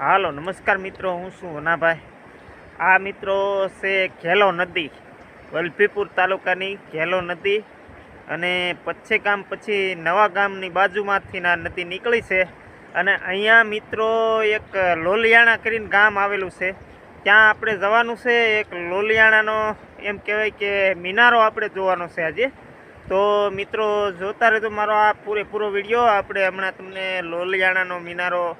હાલો, નમસ્કાર મિત્રો, હું છું વનાભાઈ આ મિત્રો છે ઘેલો નદી, વલભીપુર તાલુકાની ઘેલો નદી. અને પચ્છે ગામ પછી નવા ગામની બાજુમાંથી આ નદી નીકળી છે. અને અહીંયા મિત્રો એક લોલિયાણા કરીને ગામ આવેલું છે. ત્યાં આપણે જવાનું છે, એક લોલિયાણાનો એમ કહેવાય કે મિનારો આપણે જોવાનો છે આજે. તો મિત્રો, જોતા રહેજો મારો આ પૂરેપૂરો વીડિયો. આપણે હમણાં તમને લોલિયાણાનો મિનારો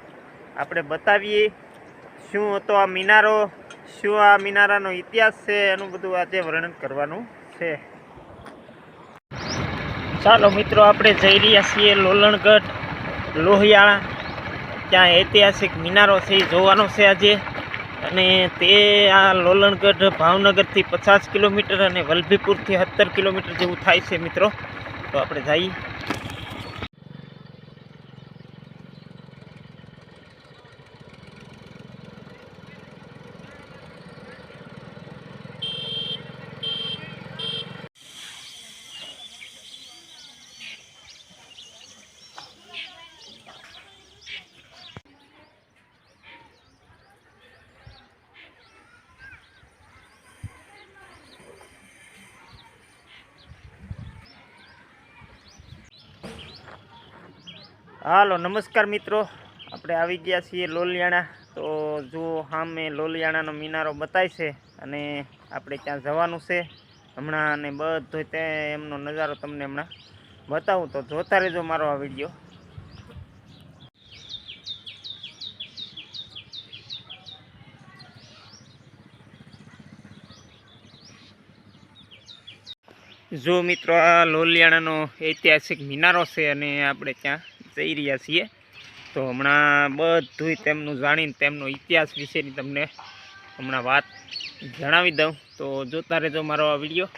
આપણે બતાવીએ શું હતો આ મિનારો, શું આ મિનારાનો ઇતિહાસ છે એનું બધું આજે વર્ણન કરવાનું છે. ચાલો મિત્રો, આપણે જઈ રહ્યા છીએ લોલણગઢ, લોહિયાળા. ત્યાં ઐતિહાસિક મિનારો છે જોવાનો છે આજે. અને તે આ લોલણગઢ ભાવનગરથી પચાસ કિલોમીટર અને વલભીપુરથી સત્તર કિલોમીટર જેવું થાય છે મિત્રો. તો આપણે જઈએ. હાલો, નમસ્કાર મિત્રો. આપણે આવી ગયા છીએ લોલિયાણા. તો જો સામે લોલિયાણાનો મિનારો બતાય છે અને આપણે ત્યાં જવાનું છે. હમણાં અને બધો ત્યાં એમનો નજારો તમને હમણાં બતાવું. તો જોતા રહેજો મારો આ વીડિયો. જો મિત્રો, આ લોલિયાણાનો ઐતિહાસિક મિનારો છે અને આપણે ત્યાં જઈ રહ્યા છીએ. તો હમણાં બધું તેમનું જાણીને તેમનો ઇતિહાસ વિશેની તમને હમણાં વાત જણાવી દઉં. તો જોતા રહેજો મારો આ વીડિયો.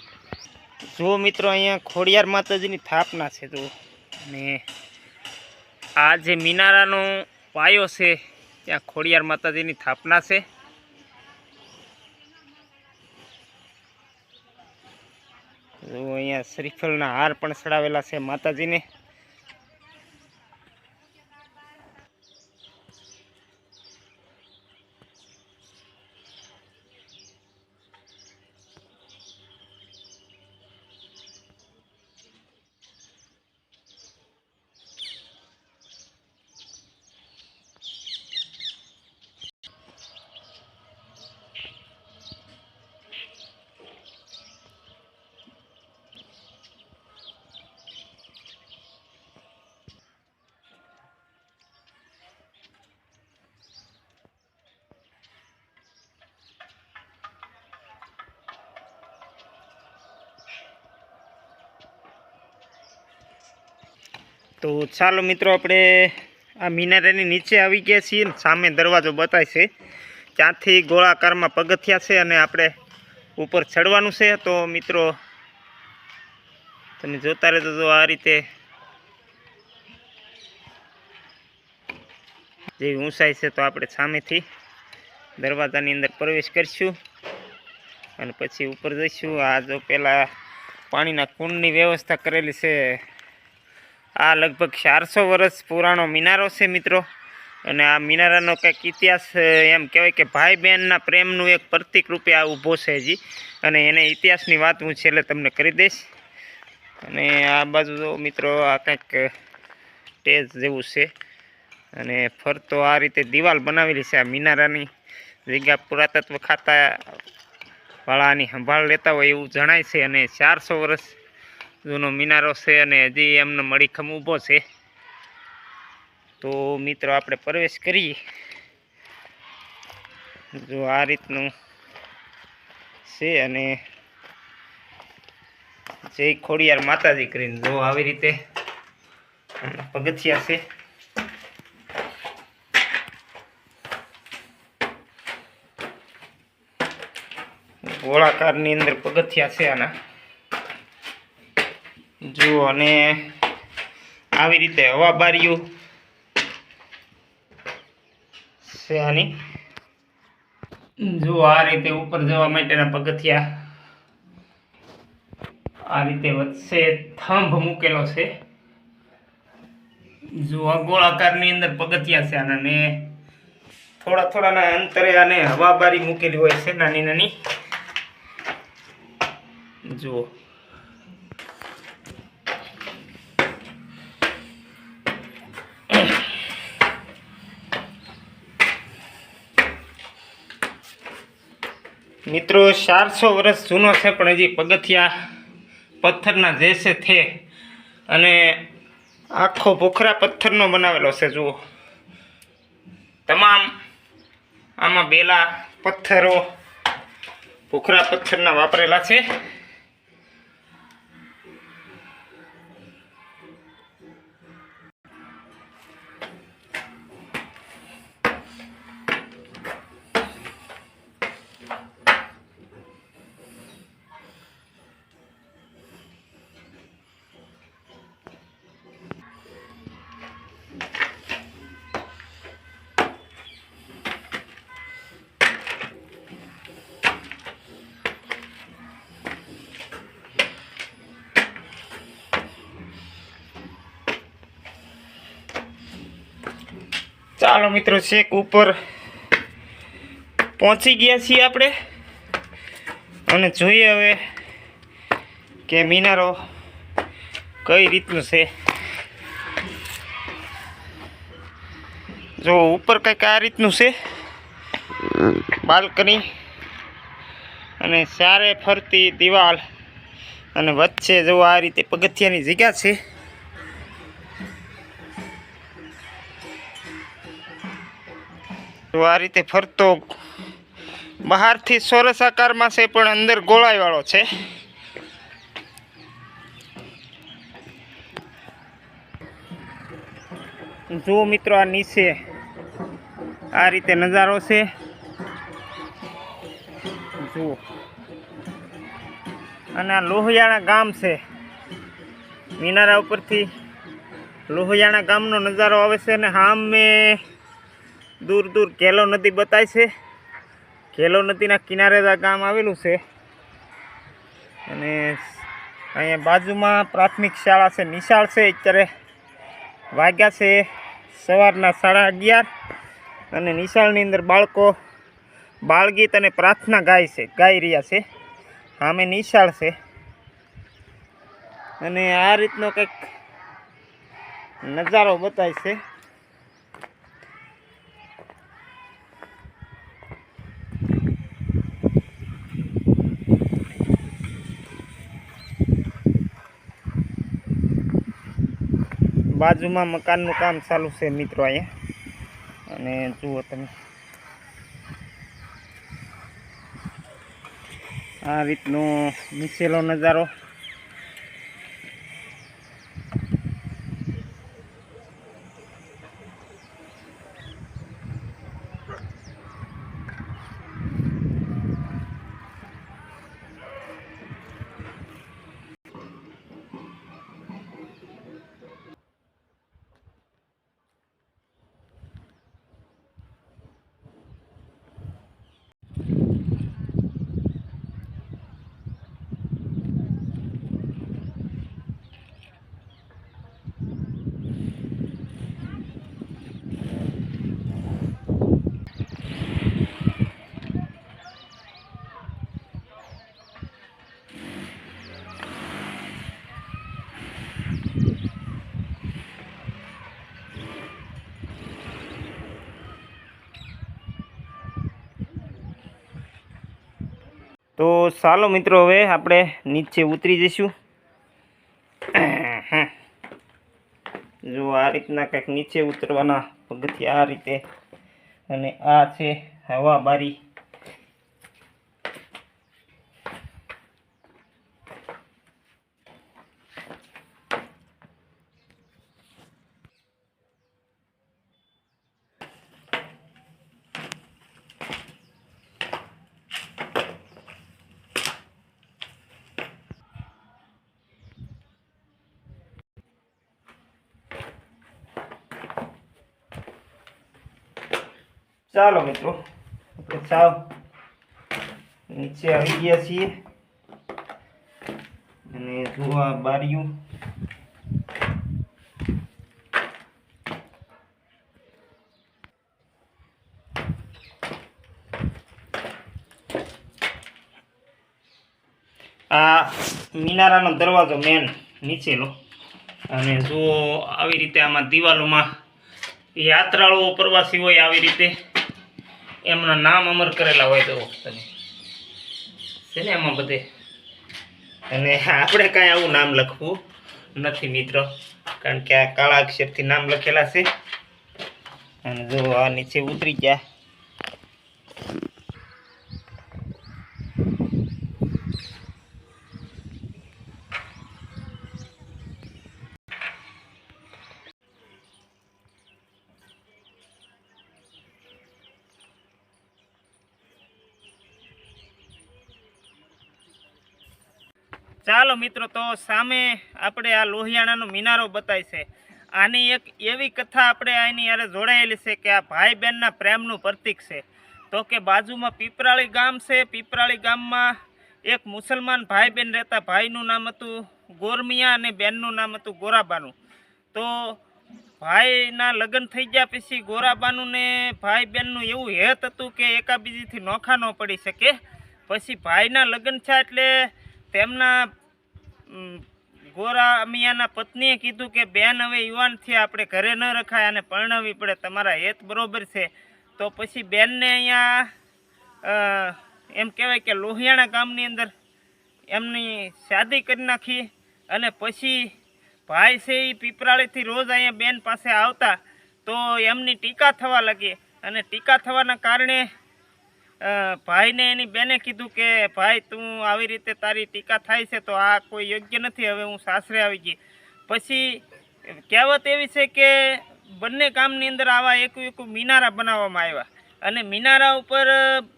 જો મિત્રો અહીંયા ખોડિયાર માતાજીની સ્થાપના છે તો અને આ જે મિનારાનો પાયો છે, ત્યાં ખોડિયાર માતાજીની સ્થાપના છે. અહીંયા શ્રીફળના હાર પણ ચડાવેલા છે માતાજીને. તો ચાલો મિત્રો, આપણે આ મિનારાની નીચે આવી ગયા છીએ ને સામે દરવાજો બતાય છે. ત્યાંથી ગોળાકારમાં પગથિયા છે અને આપણે ઉપર ચડવાનું છે. તો મિત્રો, તમે જોતા રહેજો તો આ રીતે જેવી ઊંચાઈ છે તો આપણે સામેથી દરવાજાની અંદર પ્રવેશ કરીશું અને પછી ઉપર જઈશું. આ જો પહેલાં પાણીના કુંડની વ્યવસ્થા કરેલી છે આ લગભગ ચારસો વર્ષ પુરાણો મિનારો છે મિત્રો. અને આ મિનારાનો કંઈક ઇતિહાસ એમ કહેવાય કે ભાઈ બહેનના પ્રેમનું એક પ્રતિક રૂપે આ ઊભો છે હજી. અને એને ઇતિહાસની વાત હું છેલ્લે તમને કરી દઈશ. અને આ બાજુ મિત્રો, આ કંઈક સ્ટેજ જેવું છે. અને ફરતો આ રીતે દિવાલ બનાવેલી છે આ મિનારાની. જગ્યા પુરાતત્વ ખાતા વાળાની સંભાળ લેતા હોય એવું જણાય છે. અને ચારસો વર્ષ જૂનો મિનારો છે અને હજી એમને મળીખમ ઊભો છે. તો મિત્રો, આપણે પ્રવેશ કરીએ. જો આ રીતનું છે અને જય ખોડિયાર માતાજી કરીને. જો આવી રીતે પગથિયા છે. ગોળાકારની અંદર પગથિયા છે આના. જુઓ અને આવી રીતે હવા બારીયું છે આની. જુઓ આ રીતે ઉપર જવા માટેના પગથિયા આ રીતે વચ્ચે થંભ મૂકેલો છે. જો આ ગોળાકારની અંદર પગથિયા છે આના ને થોડા થોડાના અંતરે આને હવા બારી મૂકેલી હોય છે નાની નાની. જુઓ મિત્રો, ચારસો વર્ષ જૂનો છે, પણ હજી પગથિયા પથ્થરના જે છે. થે અને આખો ભૂખરા પથ્થરનો બનાવેલો છે, જુઓ. તમામ આમાં બેલા પથ્થરો ભૂખરા પથ્થરના વાપરેલા છે. ચાલો મિત્રો છેક ઉપર પહોંચી ગયા છીએ આપણે. અને જોઈએ હવે કે મિનારો કઈ રીતનું છે. જો ઉપર કંઈક આ રીતનું છે, બાલ્કની. અને ચારે ફરતી દિવાલ. અને વચ્ચે જો આ રીતે પગથિયાની જગ્યા છે. તો આ રીતે ફરતો બહારથી સોરસ આકારમાં છે, પણ અંદર ગોળાઈવાળો છે. જુઓ મિત્રો આ નીચે આ રીતે નજારો છે. જુઓ અને આ લોહિયાણા ગામ છે. મિનારા ઉપરથી લોહિયાણા ગામનો નજારો આવે છે અને સામે દૂર દૂર કેલો નદી બતાય છે. કેલો નદીના કિનારે આ ગામ આવેલું છે. અને અહીંયા બાજુમાં પ્રાથમિક શાળા છે, નિશાળ છે અત્યારે. વાગ્યા છે સવારના સાડા અગિયાર અને નિશાળની અંદર બાળકો બાળગીત અને પ્રાર્થના ગાય છે, ગાઈ રહ્યા છે. સામે નિશાળ છે. અને આ રીતનો કંઈક નજારો બતાય છે. બાજુમાં મકાનનું કામ ચાલુ છે મિત્રો અહીંયા. અને જુઓ તમે. આ રીતનો નીચેલો નજારો. તો ચાલો મિત્રો, હવે આપણે નીચે ઉતરી જઈશું. જો આ રીતના કંઈક નીચે ઉતરવાના પગથિયા આ રીતે. અને આ છે હવા બારી ચાલો મિત્રો. આપણે સાવ નીચે આવી ગયા છીએ. અને જુઓ બારીયું આ મિનારાનો દરવાજો મેન નીચેલો અને જુઓ આવી રીતે આમાં દિવાલોમાં યાત્રાળુઓ હોય આવી રીતે એમના નામ અમર કરેલા હોય તો તમે. છે ને એમાં બધે? અને આપણે કાંઈ આવું નામ લખવું નથી મિત્રો, કારણ કે આ કાળા અક્ષરથી નામ લખેલા છે. અને જો આ નીચે ઉતરી ગયા. ચાલો મિત્રો, તો સામે આપણે આ લોહિયાણાનો મિનારો બતાય છે. આની એક એવી કથા આપણે આની યારે જોડાયેલી છે કે આ ભાઈ બહેનના પ્રેમનું પ્રતીક છે. તો કે બાજુમાં પીપરાળી ગામ છે. પીપરાળી ગામમાં એક મુસલમાન ભાઈ બહેન રહેતા. ભાઈનું નામ હતું ગોરમિયા અને બહેનનું નામ હતું ગોરાબાનું. તો ભાઈના લગ્ન થઈ ગયા પછી ગોરાબાનું ને ભાઈ બહેનનું એવું હેત હતું કે એકાબીજીથી નોખા ન પડી શકે. પછી ભાઈના લગ્ન છે એટલે તેમના ગોરા મિયાના પત્નીએ કીધું કે બેન હવે યુવાન છે, આપણે ઘરે ન રખાય અને પરણાવવી પડે, તમારા હેત બરોબર છે. તો પછી બેનને અહીંયા એમ કહેવાય કે લોહિયાણા ગામની અંદર એમની શાદી કરી નાખી અને પછી ભાઈ છે એ પીપરાળીથી રોજ અહીંયા બેન પાસે આવતા, તો એમની ટીકા થવા લાગી. અને ટીકા થવાના કારણે ભાઈને એની બેને કીધું કે, ભાઈ, તું આવી રીતે તારી ટીકા થાય છે તો આ કોઈ યોગ્ય નથી, હવે હું સાસરે આવી ગઈ. પછી કહેવત એવી છે કે, બંને ગામની અંદર આવા એક એક મિનારા બનાવવામાં આવ્યા. અને મિનારા ઉપર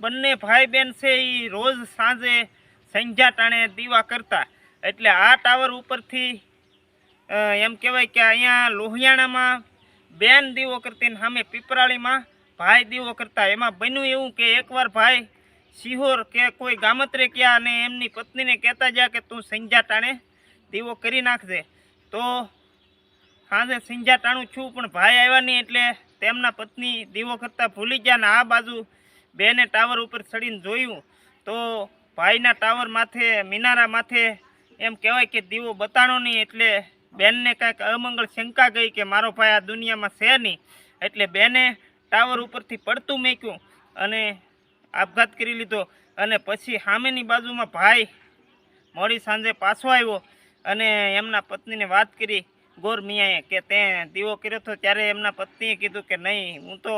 બંને ભાઈ બહેન છે એ રોજ સાંજે સંધ્યા ટાણે દીવા કરતા. એટલે આ ટાવર ઉપરથી એમ કહેવાય કે અહીંયા લોહિયાણામાં બેન દીવો કરતી સામે પીપરાળીમાં ભાઈ દીવો કરતા, એમાં બન્યું એવું કે એકવાર ભાઈ સિહોર કે કોઈ ગામત્રે ક્યાં અને એમની પત્નીને કહેતા જ્યાં કે તું સંજા ટાણે દીવો કરી નાખજે. તો સાંજે સંજા ટાણું છું, પણ ભાઈ આવ્યા નહીં એટલે તેમના પત્ની દીવો કરતા ભૂલી ગયા ને આ બાજુ બેને ટાવર ઉપર ચડીને જોયું. તો ભાઈના ટાવર માથે, મિનારા માથે એમ કહેવાય કે દીવો બતાણો નહીં એટલે બેનને કાંઈક અમંગળ શંકા ગઈ કે મારો ભાઈ આ દુનિયામાં છે નહીં. એટલે બેને ટાવર ઉપરથી પડતું મેક્યું અને આપઘાત કરી લીધો. અને પછી સામેની બાજુમાં ભાઈ મોડી સાંજે પાછો આવ્યો અને એમના પત્નીને વાત કરી, ગોર મિયાએ, કે તે દીવો કર્યો હતો ત્યારે એમના પત્નીએ કીધું કે નહીં, હું તો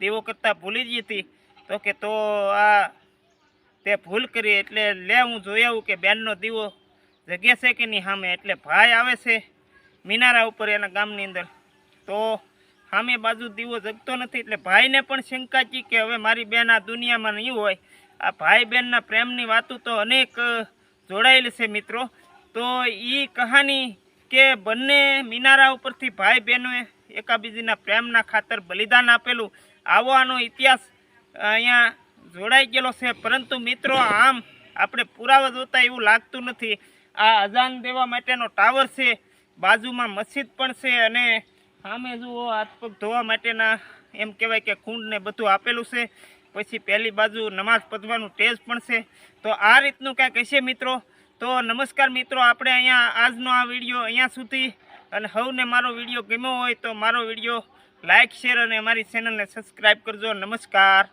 દીવો કરતાં ભૂલી જ હતી. તો કે તો આ તે ભૂલ કરી, એટલે લે હું જોઈ આવું કે બેનનો દીવો જગ્યા છે કે નહીં સામે? એટલે ભાઈ આવે છે મિનારા ઉપર એના ગામની અંદર. તો સામે બાજુ દીવો જગતો નથી એટલે ભાઈને પણ શંકા છે કે હવે મારી બેન આ દુનિયામાં નહીં હોય. આ ભાઈ બહેનના પ્રેમની વાતો તો અનેક જોડાયેલી છે મિત્રો. તો એ કહાની કે બંને મિનારા ઉપરથી ભાઈ બહેનોએ એકાબીજીના પ્રેમના ખાતર બલિદાન આપેલું, આવો આનો ઇતિહાસ અહીંયા જોડાઈ ગયેલો છે. પરંતુ મિત્રો, આમ આપણે પુરાવા જોતા એવું લાગતું નથી. આ અજાન દેવા માટેનો ટાવર છે, બાજુમાં મસ્જિદ પણ છે અને સામે જુઓ, હાથ પગ ધોવા માટેના એમ કહેવાય કે કુંડ ને બધું આપેલું છે. પછી પહેલી બાજુ નમાઝ પઢવાનું ટેજ પણ છે. તો આ રીતનું કાંઈક હશે મિત્રો? તો નમસ્કાર મિત્રો, આપણે અહીંયા આજનો આ વીડિયો અહીંયા સુધી. અને હવને મારો વીડિયો ગમ્યો હોય તો મારો વીડિયો લાઇક શેર અને અમારી ચેનલને સબસ્ક્રાઈબ કરજો. નમસ્કાર.